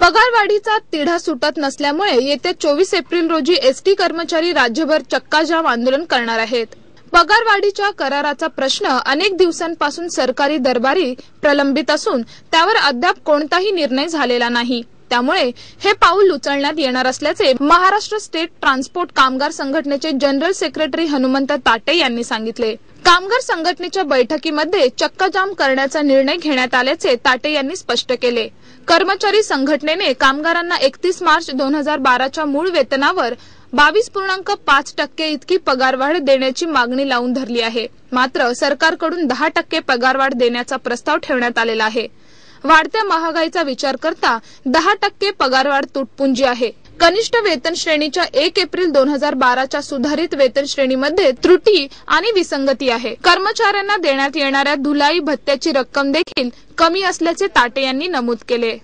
पगारवाढीचा तिढा सुटत नसल्यामुळे येत्या चोवीस एप्रिल रोजी एसटी कर्मचारी राज्यभर चक्काजाम आंदोलन करणार आहेत. पगारवाढीच्या कराराचा प्रश्न अनेक दिवसांपासून सरकारी दरबारी प्रलंबित असून त्यावर अद्याप कोणताही निर्णय झालेला नाही. त्यामुळे हे पाऊल उचलण्यात येणार असल्याचे महाराष्ट्र स्टेट ट्रान्सपोर्ट कामगार संघटनेचे जनरल सेक्रेटरी हनुमंत ताटे यांनी सांगितले. कामगार संघटनेच्या बैठकीमध्ये चक्काजाम करण्याचा निर्णय घेण्यात आल्याचे ताटे यांनी स्पष्ट केले. कर्मचारी संघटनेने कामगारांना एकतीस मार्च दोन हजार बाराच्या मूळ वेतनावर बावीस पूर्णांक पाच टक्के इतकी पगारवाढ देण्याची मागणी लावून धरली आहे. मात्र सरकारकडून दहा टक्के पगारवाढ देण्याचा प्रस्ताव ठेवण्यात आलेला आहे. वाढत्या महागाईचा विचार करता दहा टक्के पगारवाढ तुटपुंजी आहे. कनिष्ठ वेतन श्रेणीच्या एक एप्रिल दोन हजार बाराच्या सुधारित वेतन श्रेणीमध्ये त्रुटी आणि विसंगती आहे. कर्मचाऱ्यांना देण्यात येणाऱ्या धुलाई भत्त्याची रक्कम देखील कमी असल्याचे ताटे यांनी नमूद केले.